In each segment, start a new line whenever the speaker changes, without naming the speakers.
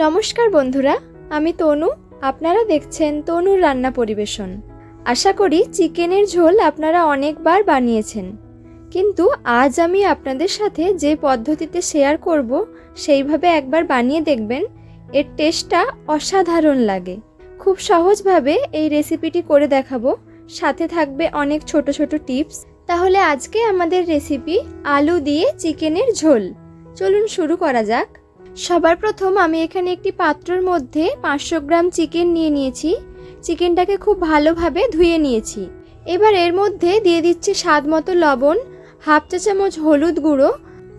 নমস্কার বন্ধুরা, আমি তনু। আপনারা দেখছেন তনুর রান্না পরিবেশন। আশা করি চিকেনের ঝোল আপনারা অনেকবার বানিয়েছেন। কিন্তু আজ আমি আপনাদের সাথে যে পদ্ধতিতে শেয়ার করব, সেইভাবে একবার বানিয়ে দেখবেন। এর টেস্টটা অসাধারণ লাগে। খুব সহজভাবে এই রেসিপিটি করে দেখাবো। সাথে থাকবে অনেক ছোট ছোট টিপস। তাহলে আজকে আমাদের রেসিপি আলু দিয়ে চিকেনের ঝোল। চলুন শুরু করা যাক। সবার প্রথম আমি এখানে একটি পাত্রর মধ্যে পাঁচশো গ্রাম চিকেন নিয়ে নিয়েছি। চিকেনটাকে খুব ভালোভাবে ধুয়ে নিয়েছি। এবার এর মধ্যে দিয়ে দিচ্ছি স্বাদ মতো লবণ, হাফ চা চামচ হলুদ গুঁড়ো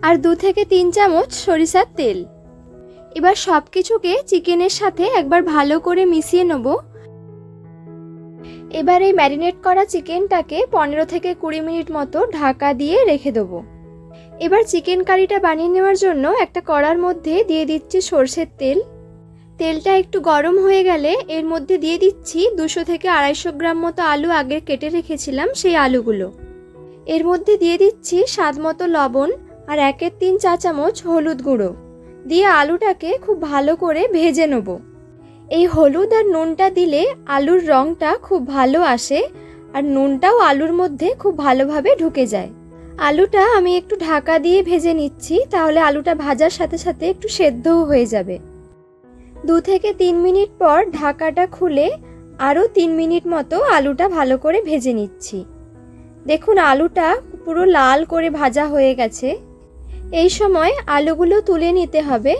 আর দু থেকে তিন চামচ সরিষার তেল। এবার সব কিছুকে চিকেনের সাথে একবার ভালো করে মিশিয়ে নেব। এবার এই ম্যারিনেট করা চিকেনটাকে পনেরো থেকে কুড়ি মিনিট মতো ঢাকা দিয়ে রেখে দেবো। এবার চিকেন কারিটা বানিয়ে নেওয়ার জন্য একটা কড়ার মধ্যে দিয়ে দিচ্ছি সর্ষের তেল। তেলটা একটু গরম হয়ে গেলে এর মধ্যে দিয়ে দিচ্ছি দুশো থেকে আড়াইশো গ্রাম মতো আলু আগে কেটে রেখেছিলাম সেই আলুগুলো। এর মধ্যে দিয়ে দিচ্ছি স্বাদ মতো লবণ আর একের তিন চা চামচ হলুদ গুঁড়ো। দিয়ে আলুটাকে খুব ভালো করে ভেজে নেব। এই হলুদ আর নুনটা দিলে আলুর রঙটা খুব ভালো আসে আর নুনটাও আলুর মধ্যে খুব ভালোভাবে ঢুকে যায়। আলুটা আমি একটু ঢাকা দিয়ে ভেজে নিচ্ছি, তাহলে আলুটা ভাজার সাথে সাথে একটু সেদ্ধও হয়ে যাবে। দু থেকে তিন মিনিট পর ঢাকাটা খুলে আরও তিন মিনিট মতো আলুটা ভালো করে ভেজে নিচ্ছি। দেখুন, আলুটা পুরো লাল করে ভাজা হয়ে গেছে। এই সময় আলুগুলো তুলে নিতে হবে।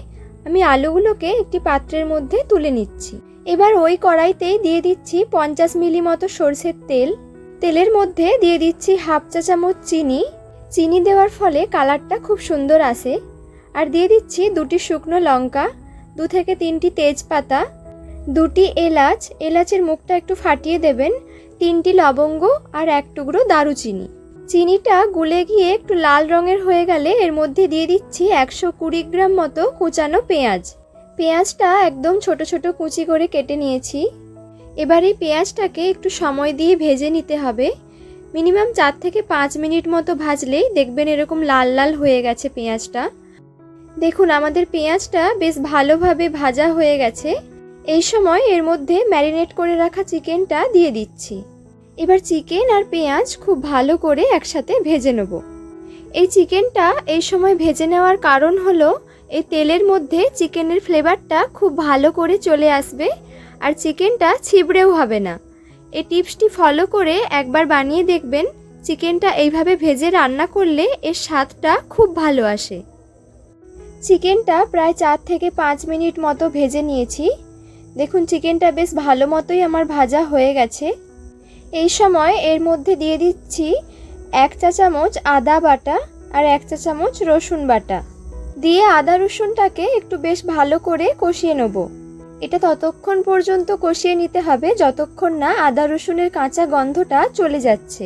আমি আলুগুলোকে একটি পাত্রের মধ্যে তুলে নিচ্ছি। এবার ওই কড়াইতেই দিয়ে দিচ্ছি পঞ্চাশ মিলি মতো সর্ষের তেল। তেলের মধ্যে দিয়ে দিচ্ছি হাফ চা চামচ চিনি। চিনি দেওয়ার ফলে কালারটা খুব সুন্দর আসে আর দিয়ে দিচ্ছি দুটি শুকনো লঙ্কা, দু থেকে তিনটি তেজপাতা, দুটি এলাচ। এলাচের মুখটা একটু ফাটিয়ে দেবেন, তিনটি লবঙ্গ আর এক টুকরো দারুচিনি। চিনিটা গুলে গিয়ে একটু লাল রঙের হয়ে গেলে এর মধ্যে দিয়ে দিচ্ছি একশো কুড়ি গ্রাম মতো কুচানো পেঁয়াজ। পেঁয়াজটা একদম ছোট ছোট কুচি করে কেটে নিয়েছি। এবার এই পেঁয়াজটাকে একটু সময় দিয়ে ভেজে নিতে হবে। মিনিমাম চার থেকে পাঁচ মিনিট মতো ভাজলেই দেখবেন এরকম লাল লাল হয়ে গেছে পেঁয়াজটা। দেখুন, আমাদের পেঁয়াজটা বেশ ভালোভাবে ভাজা হয়ে গেছে। এই সময় এর মধ্যে ম্যারিনেট করে রাখা চিকেনটা দিয়ে দিচ্ছি। এবার চিকেন আর পেঁয়াজ খুব ভালো করে একসাথে ভেজে নেব। এই চিকেনটা এই সময় ভেজে নেওয়ার কারণ হলো, এই তেলের মধ্যে চিকেনের ফ্লেভারটা খুব ভালো করে চলে আসবে আর চিকেনটা ছিবড়েও হবে না। এই টিপসটি ফলো করে একবার বানিয়ে দেখবেন চিকেনটা এইভাবে ভেজে রান্না করলে এর স্বাদটা খুব ভালো আসে। চিকেনটা প্রায় চার থেকে পাঁচ মিনিট মতো ভেজে নিয়েছি। দেখুন, চিকেনটা বেশ ভালো মতোই আমার ভাজা হয়ে গেছে। এই সময় এর মধ্যে দিয়ে দিচ্ছি এক চা চামচ আদা বাটা আর এক চা চামচ রসুন বাটা। দিয়ে আদা রসুনটাকে একটু বেশ ভালো করে কষিয়ে নেব। এটা ততক্ষণ পর্যন্ত কষিয়ে নিতে হবে যতক্ষণ না আদা রসুনের কাঁচা গন্ধটা চলে যাচ্ছে।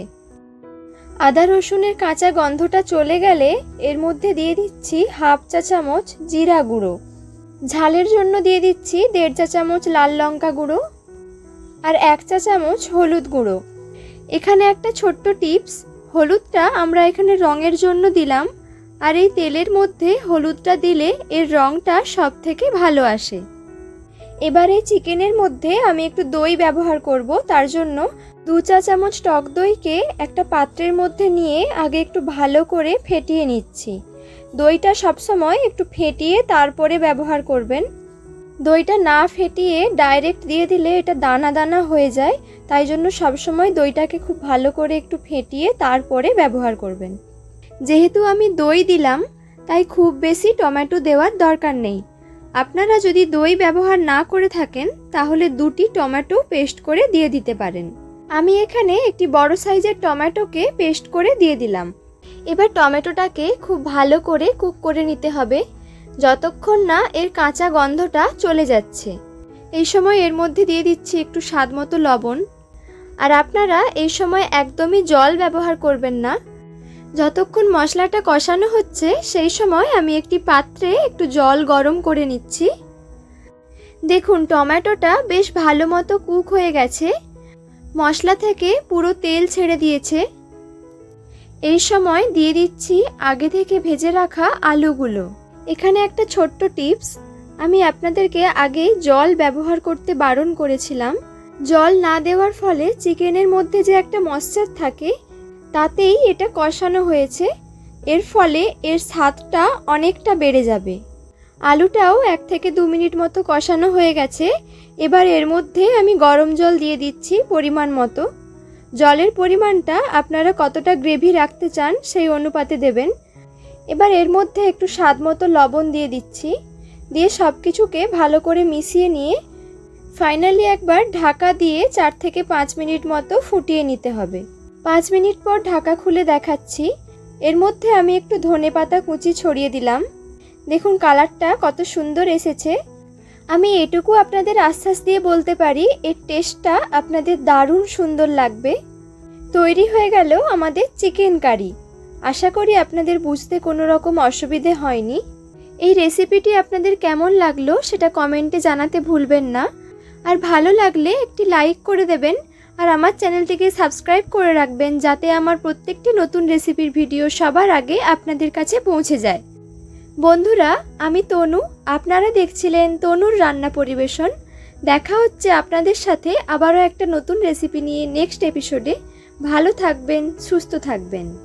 আদা রসুনের কাঁচা গন্ধটা চলে গেলে এর মধ্যে দিয়ে দিচ্ছি হাফ চা চামচ জিরা গুঁড়ো। ঝালের জন্য দিয়ে দিচ্ছি দেড় চা চামচ লাল লঙ্কা গুঁড়ো আর এক চা চামচ হলুদ গুঁড়ো। এখানে একটা ছোট্ট টিপস, হলুদটা আমরা এখানে রঙের জন্য দিলাম আর এই তেলের মধ্যে হলুদটা দিলে এর রঙটা সব থেকে ভালো আসে। এবারে চিকেনের মধ্যে আমি একটু দই ব্যবহার করব, তার জন্য দু চা চামচ টক দইকে একটা পাত্রের মধ্যে নিয়ে আগে একটু ভালো করে ফেটিয়ে নিচ্ছি। দইটা সবসময় একটু ফেটিয়ে তারপরে ব্যবহার করবেন। দইটা না ফেটিয়ে ডাইরেক্ট দিয়ে দিলে এটা দানা দানা হয়ে যায়, তাই জন্য সবসময় দইটাকে খুব ভালো করে একটু ফেটিয়ে তারপরে ব্যবহার করবেন। যেহেতু আমি দই দিলাম, তাই খুব বেশি টমেটো দেওয়ার দরকার নেই। আপনারা যদি দই ব্যবহার না করে থাকেন, তাহলে দুটি টমেটো পেস্ট করে দিয়ে দিতে পারেন। আমি এখানে একটি বড় সাইজের টমেটোকে পেস্ট করে দিয়ে দিলাম। এবার টমেটোটাকে খুব ভালো করে কুক করে নিতে হবে, যতক্ষণ না এর কাঁচা গন্ধটা চলে যাচ্ছে। এই সময় এর মধ্যে দিয়ে দিচ্ছি একটু স্বাদ মতো লবণ। আর আপনারা এই সময় একদমই জল ব্যবহার করবেন না। যতক্ষণ মশলাটা কষানো হচ্ছে, সেই সময় আমি একটি পাত্রে একটু জল গরম করে নিচ্ছি। দেখুন, টমেটোটা বেশ ভালো মতো কুক হয়ে গেছে। মশলা থেকে পুরো তেল ছেড়ে দিয়েছে। এই সময় দিয়ে দিচ্ছি আগে থেকে ভেজে রাখা আলুগুলো। এখানে একটা ছোট্ট টিপস, আমি আপনাদেরকে আগেই জল ব্যবহার করতে বারণ করেছিলাম। জল না দেওয়ার ফলে চিকেনের মধ্যে যে একটা মশ্চার থাকে তাতেই এটা কষানো হয়েছে। এর ফলে এর স্বাদটা অনেকটা বেড়ে যাবে। আলুটাও এক থেকে দু মিনিট মতো কষানো হয়ে গেছে। এবার এর মধ্যে আমি গরম জল দিয়ে দিচ্ছি পরিমাণ মতো। জলের পরিমাণটা আপনারা কতটা গ্রেভি রাখতে চান সেই অনুপাতে দেবেন। এবার এর মধ্যে একটু স্বাদ মতো লবণ দিয়ে দিচ্ছি। দিয়ে সব কিছুকে ভালো করে মিশিয়ে নিয়ে ফাইনালি একবার ঢাকা দিয়ে চার থেকে পাঁচ মিনিট মতো ফুটিয়ে নিতে হবে। পাঁচ মিনিট পর ঢাকা খুলে দেখাচ্ছি। এর মধ্যে আমি একটু ধনে পাতা কুচি ছড়িয়ে দিলাম। দেখুন কালারটা কত সুন্দর এসেছে। আমি এটুকু আপনাদের আশ্বাস দিয়ে বলতে পারি, এর টেস্টটা আপনাদের দারুণ সুন্দর লাগবে। তৈরি হয়ে গেল আমাদের চিকেন কারি। আশা করি আপনাদের বুঝতে কোনো রকম অসুবিধে হয়নি। এই রেসিপিটি আপনাদের কেমন লাগল সেটা কমেন্টে জানাতে ভুলবেন না। আর ভালো লাগলে একটি লাইক করে দেবেন আর আমার চ্যানেলটিকে সাবস্ক্রাইব করে রাখবেন যাতে আমার প্রত্যেকটি নতুন রেসিপির ভিডিও সবার আগে আপনাদের কাছে পৌঁছে যায়। বন্ধুরা, আমি তনু। আপনারা দেখছিলেন তনুর রান্না পরিবেশন। দেখা হচ্ছে আপনাদের সাথে আবারও একটা নতুন রেসিপি নিয়ে নেক্সট এপিসোডে। ভালো থাকবেন, সুস্থ থাকবেন।